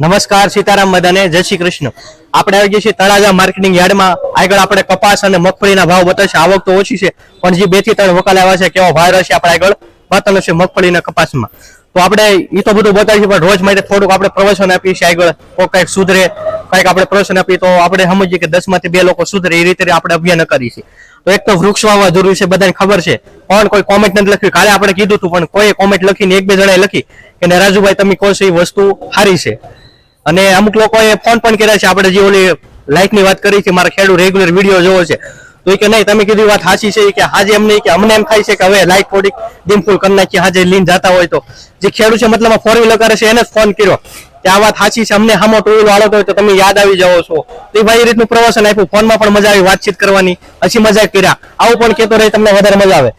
નમસ્કાર, સીતારામ બધાને, જય શ્રી કૃષ્ણ. આપણે આવી ગયા છીએ તળાજા માર્કેટિંગ યાર્ડમાં. આગળ આપણે કપાસ અને મગફળીના ભાવ બતાવશે. આવક તો ઓછી છે, પણ જે બેથી ત્રણ વકાલ આવ્યા છે, કેવો ભાવ રહેશે આપણે આગળ બતાવવાનું છે મગફળીના કપાસમાં. તો આપણે એ તો બધું બતાવીશું, પણ રોજ માટે થોડુંક આપણે પ્રવચન આપીએ છીએ આગળ. કોઈ કંઈક સુધરે, કંઈક આપણે પ્રવચન આપીએ, તો આપણે સમજીએ કે દસમાંથી બે લોકો સુધરે એ રીતે આપણે અભિયાન કરીએ છીએ. તો એક તો વૃક્ષ વાવવા જરૂરી છે, બધાને ખબર છે. પણ કોઈ કોમેન્ટ નથી લખ્યું. કાલે આપણે કીધું હતું, પણ કોઈ કોમેન્ટ લખીને એક બે જણાએ લખી કે રાજુભાઈ, તમે કહો છો એ વસ્તુ સારી છે. અને અમુક લોકોએ ફોન પણ કર્યા છે, આપણે જે ઓલી લાઈકની વાત કરી છે, મારા ખેડૂત રેગ્યુલર વીડિયો જોવો છે. તો એ કે નહીં, તમે કીધું વાત સાચી છે કે હાજે એમ નહીં કે અમને એમ થાય છે કે હવે લાઈટ થોડીક ડિમફુલ કરી નાખી હાજે લીન જતા હોય તો. જે ખેડૂત છે, મતલબ ફોર વ્હીલર કરે છે, એને જ ફોન કર્યો કે આ વાત સાચી છે, અમને હામો ટુ વ્હીલ હોય તો તમે યાદ આવી જાઓ છો. તો એ ભાઈ રીતનું પ્રવાસન આપ્યું ફોનમાં પણ મજા આવી, વાતચીત કરવાની, પછી મજા કર્યા. આવું પણ કહેતો રહે, તમને વધારે મજા આવે.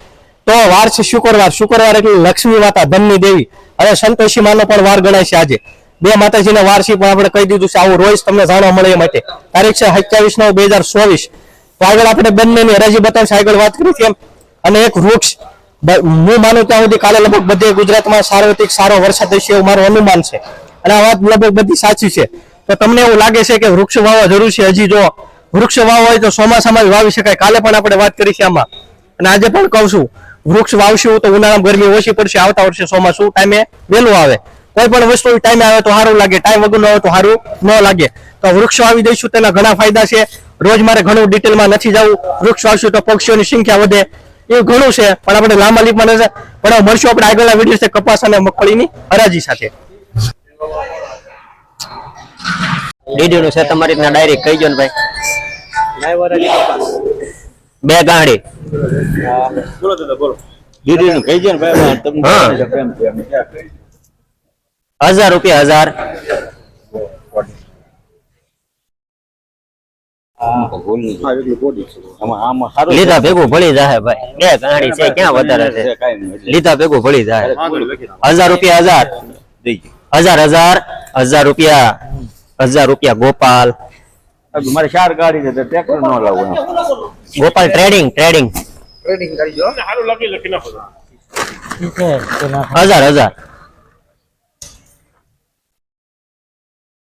તો વાર છે શુક્રવાર શુક્રવાર એટલે લક્ષ્મી માતા, ધનની દેવી. હવે સંતોષી માનો પણ વાર ગણાય છે આજે. બે માતાજીના વાર છે પણ આપણે કહી દીધું છે, આવું રોજ તમને જાણવા મળે એ માટે. તારીખ છે સત્યાવીસ નવ બે હજાર ચોવીસ. તો આગળ આપણે બંનેની હરાજી બતાવશે આગળ વાત કરી છે અને એક વૃક્ષ હું માનું ત્યાં સુધી કાલે લગભગ બધે ગુજરાતમાં સાર્વત્રિક સારો વરસાદ થશે એવું મારું અનુમાન છે. અને આ વાત લગભગ બધી સાચી છે. તો તમને એવું લાગે છે કે વૃક્ષ વાવવા જરૂર છે? હજી જો વૃક્ષ વાવ હોય તો ચોમાસામાં વાવી શકાય. કાલે પણ આપણે વાત કરી છે આમાં. અને આજે પણ કહું છું, વૃક્ષ વાવશું તો ઉનાળામાં ગરમી ઓછી પડશે, આવતા વર્ષે ચોમાસું ટાઈમે વહેલું આવે. કોઈ પણ વસ્તુ ટાઈમે આવે તો સારું લાગે. ટાઈમ વગર આવે તો સારું ન લાગે. તો વૃક્ષ વાવી દઈશું તેના ઘણા ફાયદા છે. રોજ મારે ઘણું ડિટેલમાં નથી જવું. વૃક્ષ વાવશું તો પક્ષીઓની સંખ્યા વધે. એવું ઘણું છે. પણ આપણે લાંબા લીપમાં નથી પણ મળશું આપણે આગળના વીડિયો છે કપાસ અને મગફળીની હરાજી સાથે. ડીડી છે તમારી રીતના ડાયરેક્ટ કહી ને ભાઈ. બે ગાડી. બોલો દાદા બોલો. કહી ને ભાઈ તમને હા. ખબર છે હજાર રૂપિયા હજાર હા, એટલું બોડી છે. આમાં આમાં સારું લીધા ભેગું ભળી જાય ભાઈ બે ગાડી છે ક્યાં વધારે છે કાંઈ નહીં. એટલે લીધા ભેગું ભળી જાય બોલો, લખી દો. હજાર રૂપિયા હજાર દેજો. હજાર હજાર હજાર રૂપિયા હજાર રૂપિયા ગોપાલ હવે મારે ચાર ગાડી છે તો ટ્રેક્ટર ન લાવવું એમ. ગોપાલ ટ્રેડિંગ ટ્રેડિંગ હજાર હજાર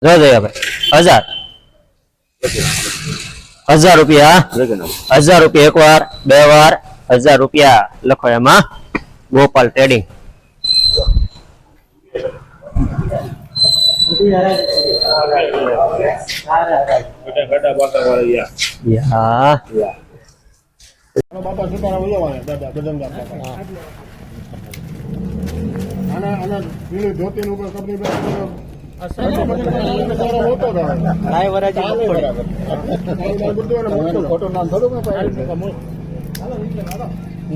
જોયા ભાઈ હજાર. હજાર રૂપિયા. હજાર રૂપિયા એક વાર, બે વાર. હજાર રૂપિયા લખો એમાં. ગોપાલ ટ્રેડિંગ આના આના, પેલી ધોતી ઉપર કંપની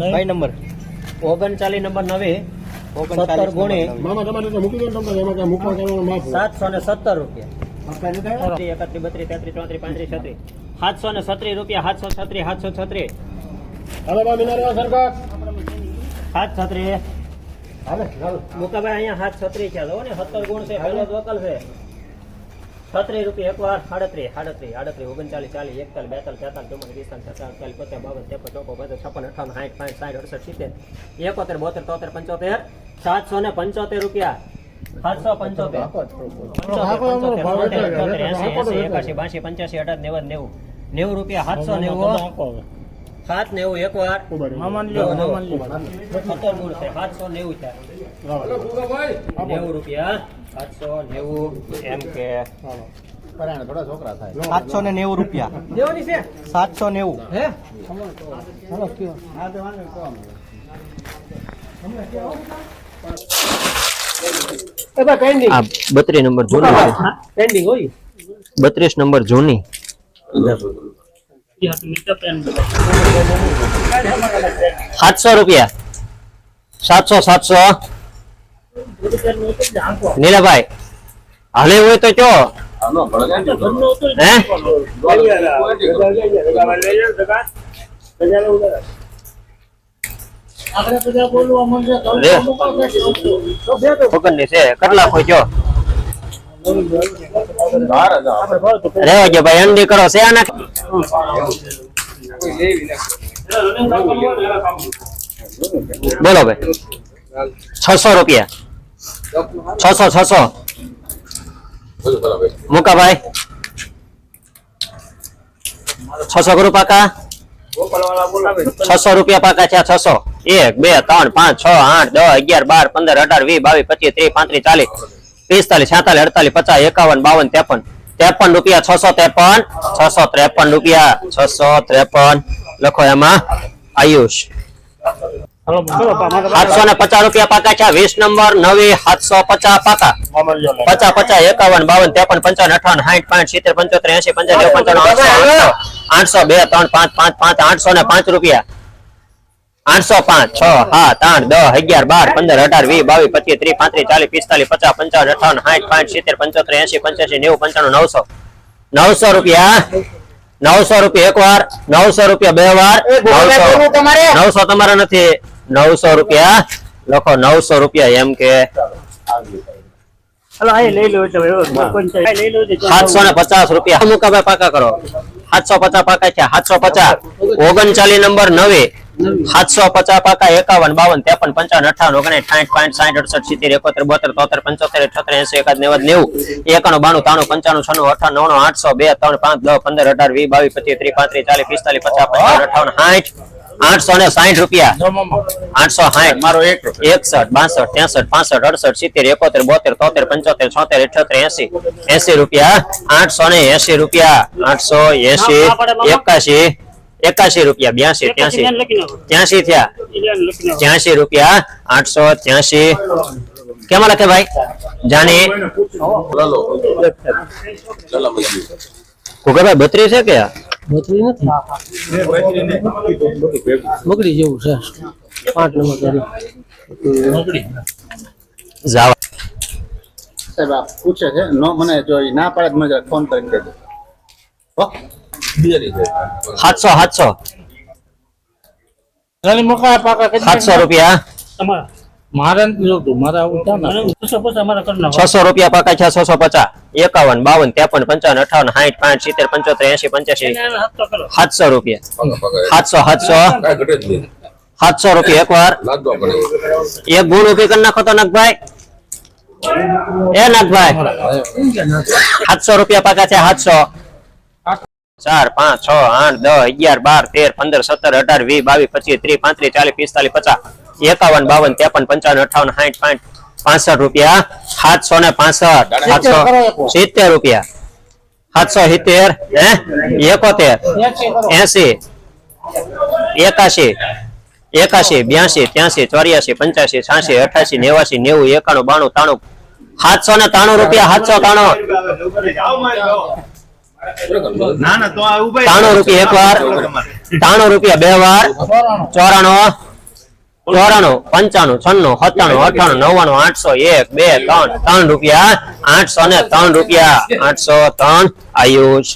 ભાઈ નંબર. ઓગણચાલીસ નંબર નવે. ઓગણચાલીસ ગુણે. મામા મૂકી દો ને તમને એમાં કાંઈ મૂકવા કરવાનું માફ હોય. સાતસો ને સત્તર રૂપિયા. એકત્રીસ બત્રીસ તેત્રીસ ચોત્રીસ પાંત્રીસ છત્રીસ. સાતસો ને છત્રીસ રૂપિયા સાતસો છત્રીસ સાતસો છત્રીસ. બા સાત છત્રીસ. હાલો મુકાભાઈ અહીંયા હાથ છત્રી છે. ને સત્તર ગુણ છે પહેલો જ વકલ છે. છત્રીસ રૂપિયા એક વાર સાડત્રીસ સાડત્રીસ આડત્રીસ ઓગણચાલીસ ચાલીસ એકતાલીસ બેતાલીસ તેતાલીસ ચુમ્માલીસ પિસ્તાલીસ છત્રીસ ચાલીસ પચાસ બાવન ત્રેપન ચોપન પચાસ છપ્પન અઠાવન સાઠ પાંચ સાઠ અડસઠ સિત્તેર એકોતેર બોતેર તોતેર પંચોતેર સાતસો ને પંચોતેર રૂપિયા. સાતસો પંચોતેર. એકાશી બાસી પંચ્યાસી અઢાર નેવું નેવું નેવું રૂપિયા સાતસો નેવું. સાત નેવું એક વાર સત્તર છે સાતસો નેવું છે. નેવું રૂપિયા સાતસો નેવું એમ કે. સાતસો ને નેવું રૂપિયા. દેવાની છે? સાતસો નેવું. હે? બત્રીસ નંબર જૂની હોય. બત્રીસ નંબર જૂની. સાતસો રૂપિયા. સાતસો સાતસો. નીલાભાઈ હાલે હોય તો છે. કેટલા ખો કયો બાર હજાર. રેવા ગયો ભાઈ અંડી કરો છે આના બોલો ભાઈ. છસો રૂપિયા. છસો છસો. મુકાભાઈ છસો ગુરુ પાકા? છસો રૂપિયા પાકા છે છસો. એક, બે, ત્રણ, પાંચ, છ, આઠ, દસ, અગિયાર, બાર, પંદર, અઢાર, વીસ, બાવીસ, પચીસ, ત્રીસ, પાંત્રીસ, ચાલીસ. પિસ્તાલીસ છેતાલીસ અડતાલીસ પચાસ એકાવન બાવન ત્રેપન. ત્રેપન રૂપિયા છસો ત્રેપન છસો ત્રેપન રૂપિયા છસો ત્રેપન. લખો એમાં આયુષ. સાતસો ને પચાસ રૂપિયા પાકા છે. વીસ નંબર નવી સાતસો પચાસ પાકા. પચાસ પચાસ એકાવન બાવન ત્રેપન પંચાવન અઠાવન સાઠ પાંચ સિત્તેર પંચોતેર એસી પંચાવન આઠસો બે ત્રણ પાંચ પાંચ પાંચ આઠસો ને પાંચ રૂપિયા. આઠસો પાંચ છ સાત આઠ દસ અગિયાર બાર પંદર અઢાર વીસ બાવીસ પચીસ ત્રીસ પાંત્રીસ ચાલીસ પિસ્તાલીસ પચાસ પંચાવન અઠાવન સાઠ પાંચ સિત્તેર પંચોતેર એસી પંચ્યાસી નેવું પંચાણું નવસો. નવસો રૂપિયા નવસો રૂપિયા એક વાર નવસો રૂપિયા બે વાર નવસો નવસો નથી નવસો રૂપિયા લખો નવસો રૂપિયા એમ કે સાતસો ને પચાસ રૂપિયા. મુકાબે પાકા કરો. સાતસો પચાસ પાકા છે સાતસો પચાસ. ઓગણચાલીસ નંબર નવે. સાતસો પચાસ પાકા એકાવન બાવન ત્રેપન પંચાવન અઠાવન ઓગણીસ સાઠ પાંચ સાઠ અડસઠ સિત્તેર એકોતેર બોતેર તોતેર પંચોતેર છોતેર એસી એકાદ નેવું નેવું એકાણું બાણું ત્રાણું પંચાણું છન્નું અઠાવન નવ્વાણું આઠસો બે ત્રણ પાંચ દસ પંદર અઢાર વીસ બાવીસ પચીસ ત્રીસ પાંત્રીસ ચાલીસ પિસ્તાલીસ પચાસ પંચાવન અઠાવન સાઠ આઠસો ને સાઠ રૂપિયા. આઠસો સાઠ. મારો એક એકસઠ બાસઠ ત્રેસઠ પાસઠ અડસઠ સિત્તેર એકોતેર બોતેર તોતેર પંચોતેર છોતેર અઠ્યોતેર એસી એસી રૂપિયા. આઠસો ને એસી રૂપિયા. આઠસો એસી એકાશી એકાશી રૂપિયા બ્યાસી ત્યાસી. ત્યાસી થયા. ત્યાસી રૂપિયા આઠસો ત્યાસી. કેમાં લખે ભાઈ? જાની કુકરભાઈ બત્રીસ છે કે બગડી જેવું છે. પાંચ નંબર જાવા. સાહેબ પૂછે છે નો મને જો ના પાડે તો મને ફોન કરીને કહેજો હો. સાતસો સાતસો. નાની મકા પાકા કરી સાતસો રૂપિયા મારે નથી જોતું મારે આવું છે ને છસો રૂપિયા પાકા છે છસો પચાસ. એકાવન બાવન ત્રેપન પંચાવન અઠાવન સાઠ પાંચ સિત્તેર પંચોતેર એસી પંચ્યાસી. સાતસો રૂપિયા. સાતસો સાતસો. સાતસો રૂપિયા એક વાર એક ગુણ ઊભી કરી નાખો તો નાગભાઈ. એ નાગભાઈ. સાતસો રૂપિયા પાકા છે સાતસો. ચાર પાંચ છ આઠ દસ અગિયાર બાર તેર પંદર સત્તર અઢાર વીસ બાવીસ પચીસ ત્રીસ પાંત્રીસ ચાલીસ પિસ્તાલીસ પચાસ એકાવન બાવન ત્રેપન પંચાવન અઠાવન સાઠ પાંચ પાસઠ રૂપિયા સાતસો ને પાસઠ સાતસો સિત્તેર રૂપિયા. સાતસો સિત્તેર હે? એકોતેર એસી એકાશી એકાશી બ્યાસી ત્યાસી ચોર્યાસી પંચ્યાસી છ્યાસી અઠાસી નેવાસી નેવું એકાણું બાણું ત્રાણું સાતસો ને ત્રાણું રૂપિયા સાતસો ત્રાણું. ત્રાણું રૂપિયા એક વાર ત્રાણું રૂપિયા બે વાર ચોરાણું ચોરાણું પંચાણું છન્નું સત્તાણું અઠાણું નવ્વાણું આઠસો એક બે ત્રણ ત્રણ રૂપિયા આઠસો ને ત્રણ રૂપિયા આઠસો ત્રણ આયુષ